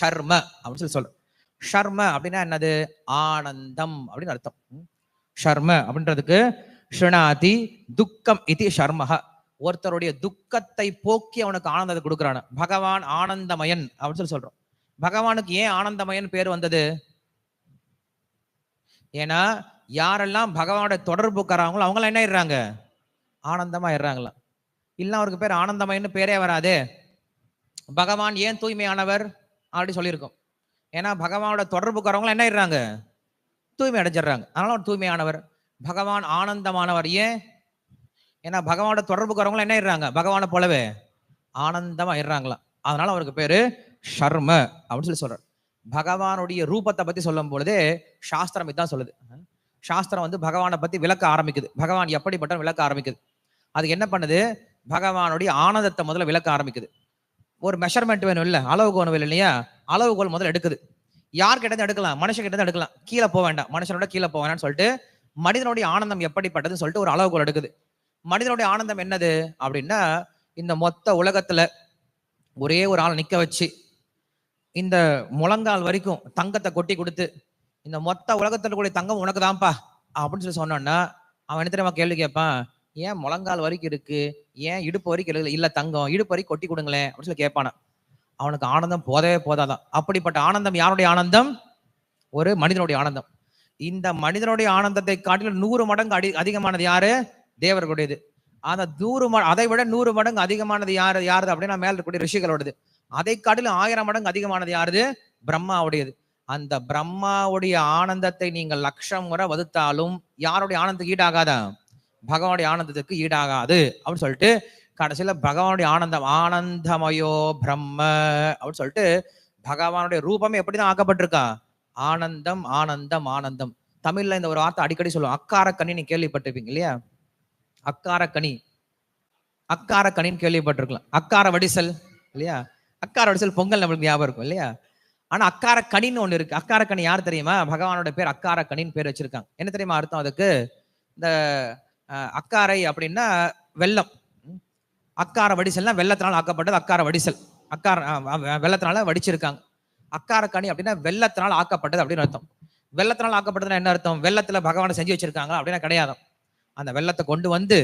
ஷர்ம அப்படின்னு சொல்லி சொல்றோம். ஷர்ம அப்படின்னா என்னது? ஆனந்தம் அப்படின்னு அர்த்தம். ஷர்ம அப்படின்றதுக்கு ஷிருணாதி துக்கம் இது ஷர்மஹ. ஒருத்தருடைய துக்கத்தை போக்கி அவனுக்கு ஆனந்தத்தை கொடுக்குறான. பகவான் ஆனந்தமயன் அப்படின்னு சொல்லி சொல்றோம். பகவானுக்கு ஏன் ஆனந்தமயன் பேர் வந்தது? ஏன்னா யாரெல்லாம் பகவானோட தொடர்புக்காரங்களோ அவங்களாம் என்ன ஆயிடுறாங்க? ஆனந்தமா ஆயிடுறாங்களாம் இல்லை அவருக்கு பேர் ஆனந்தமயன்னு பேரே வராது. பகவான் ஏன் தூய்மையானவர்? ஆல்ரெடி சொல்லியிருக்கோம். ஏன்னா பகவானோட தொடர்புக்காரவங்களும் என்ன ஆயிடுறாங்க? தூய்மை அடைஞ்சிடுறாங்க. அதனால அவர் தூய்மையானவர். பகவான் ஆனந்தமானவர். ஏன்? ஏன்னா பகவானோட தொடர்புக்காரவங்களும் என்ன ஆயிடுறாங்க? பகவானை போலவே ஆனந்தமா ஆயிடுறாங்களாம் அதனால அவருக்கு பேரு ஷர்ம அப்படின்னு சொல்லி சொல்றார். பகவானுடைய ரூபத்தை பத்தி சொல்லும் பொழுதே சாஸ்திரம் இதான் சொல்லுது. சாஸ்திரம் வந்து பகவானை பத்தி விளக்க ஆரம்பிக்குது. பகவான் எப்படிப்பட்ட விளக்க ஆரம்பிக்குது? அது என்ன பண்ணுது? பகவானுடைய ஆனந்தத்தை முதல்ல விளக்க ஆரம்பிக்குது. ஒரு மெஷர்மெண்ட் வேணும் இல்லை அளவுகோல் வேணும் இல்லையா? அளவுகோல் முதல்ல எடுக்குது. யார் கிட்ட எடுக்கலாம்? மனுஷன் கிட்ட எடுக்கலாம். கீழே போக வேண்டாம். மனுஷனோட கீழே போக வேண்டாம்னு சொல்லிட்டு மனிதனுடைய ஆனந்தம் எப்படிப்பட்டதுன்னு சொல்லிட்டு ஒரு அளவுகோல் எடுக்குது. மனிதனுடைய ஆனந்தம் என்னது? அப்படின்னா இந்த மொத்த உலகத்துல ஒரே ஒரு ஆள் நிக்க வச்சு இந்த முழங்கால் வரைக்கும் தங்கத்தை கொட்டி கொடுத்து இந்த மொத்த உலகத்துல கூடிய தங்கம் உனக்கு தான்ப்பா அப்படின்னு சொல்லி சொன்னோன்னா அவன் என்ன தெரியுமா கேள்வி கேட்பான்? ஏன் முழங்கால் வரைக்கும் இருக்கு? ஏன் இடுப்பு வரைக்கும் இல்லை இல்ல தங்கம் இடுப்பு வரைக்கும் கொட்டி கொடுங்களேன் அப்படின்னு சொல்லி கேட்பானா அவனுக்கு ஆனந்தம் போதவே போதாதான் அப்படிப்பட்ட ஆனந்தம் யாருடைய ஆனந்தம்? ஒரு மனிதனுடைய ஆனந்தம். இந்த மனிதனுடைய ஆனந்தத்தை காட்டிலும் நூறு மடங்கு அடி அதிகமானது யாரு? தேவர்களுடையது. அந்த நூறு ம அதை விட நூறு மடங்கு அதிகமானது யாரு யாருது அப்படின்னா மேல இருக்கக்கூடிய ரிஷிகளோடது அதை காட்டிலும் ஆயிரம் மடங்கு அதிகமானது யாருது? பிரம்மாவுடையது. அந்த பிரம்மாவுடைய ஆனந்தத்தை நீங்கள் லட்சம் முறை வகுத்தாலும் யாருடைய ஆனந்தத்துக்கு ஈடாகாதான் பகவானுடைய ஆனந்தத்துக்கு ஈடாகாது அப்படின்னு சொல்லிட்டு கடைசியில பகவானுடைய ஆனந்தம் ஆனந்தமயோ பிரம்ம அப்படின்னு சொல்லிட்டு பகவானுடைய ரூபமே எப்படிதான் ஆக்கப்பட்டிருக்கா? ஆனந்தம் ஆனந்தம் ஆனந்தம். தமிழ்ல இந்த ஒரு வார்த்தை அடிக்கடி சொல்லுவோம். அக்கார நீ கேள்விப்பட்டிருப்பீங்க இல்லையா? அக்கார கனி அக்கார கேள்விப்பட்டிருக்கலாம். அக்கார வடிசல் இல்லையா? அக்கார வடிசல் பொங்கல் நம்மளுக்கு ஞாபகம் இருக்கும் இல்லையா? ஆனா அக்கார ஒண்ணு இருக்கு. அக்கார யார் தெரியுமா? பகவானோட பேர் அக்கார பேர் வச்சிருக்காங்க. என்ன தெரியுமா அர்த்தம் அதுக்கு? இந்த அக்காரை அப்படின்னா வெள்ளம். அக்கார வடிசல்னா வெள்ளத்தினால் ஆக்கப்பட்டது அக்கார வடிசல். அக்கார வெள்ளத்தினால வடிச்சிருக்காங்க. அக்காரக்கணி கனி அப்படின்னா வெள்ளத்தினால் ஆக்கப்பட்டது அப்படின்னு அர்த்தம். வெள்ளத்தினால் ஆக்கப்பட்டதுன்னா என்ன அர்த்தம்? வெள்ளத்துல பகவானை செஞ்சு வச்சிருக்காங்க அப்படின்னா கிடையாது. அந்த வெள்ளத்தை கொண்டு வந்து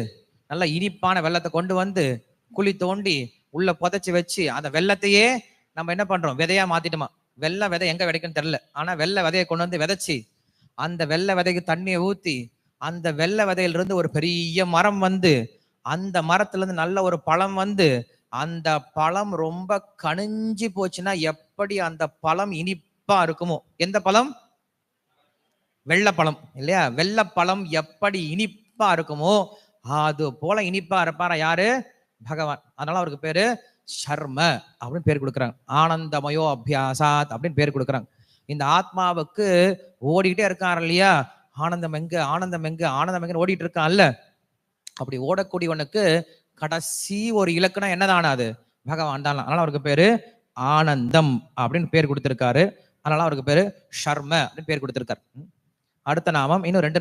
நல்ல இனிப்பான வெள்ளத்தை கொண்டு வந்து குழி தோண்டி உள்ள புதைச்சி வச்சு அந்த வெள்ளத்தையே நம்ம என்ன பண்றோம்? விதையா மாத்திட்டோமா? வெள்ளை விதை எங்க விதைக்குன்னு தெரியல. ஆனா வெள்ளை விதையை கொண்டு வந்து விதைச்சு அந்த வெள்ளை விதைக்கு தண்ணியை ஊத்தி அந்த வெள்ளை விதையிலிருந்து ஒரு பெரிய மரம் வந்து அந்த மரத்துலேருந்து நல்ல ஒரு பழம் வந்து அந்த பழம் ரொம்ப கணிஞ்சு போச்சுன்னா எப்படி அந்த பழம் இனிப்பா இருக்குமோ? எந்த பழம்? வெள்ளப்பழம் இல்லையா? வெள்ளப்பழம் எப்படி இனிப்பா இருக்குமோ அது போல இனிப்பா இருப்பாரா யாரு? பகவான். அதனால அவருக்கு பேரு சர்ம அப்படின்னு பேர் கொடுக்குறாங்க. ஆனந்தமயோ அபியாசாத் அப்படின்னு பேர் கொடுக்குறாங்க. இந்த ஆத்மாவுக்கு ஓடிக்கிட்டே இருக்காரு இல்லையா? ஆனந்தம் எங்க ஆனந்தம் எங்க ஆனந்தம் எங்க ஓடிட்டு இருக்கான்ல. அப்படி ஓடக்கூடியவனுக்கு கடைசி ஒரு இலக்கணம் என்னதானா அது? பகவான் தான். அதனால அவருக்கு பேரு ஆனந்தம் அப்படின்னு பேர் கொடுத்திருக்காரு. அதனால அவருக்கு பேரு ஷர்ம அப்படின்னு பேர் கொடுத்திருக்காரு. அடுத்த நாமம் இன்னும் ரெண்டு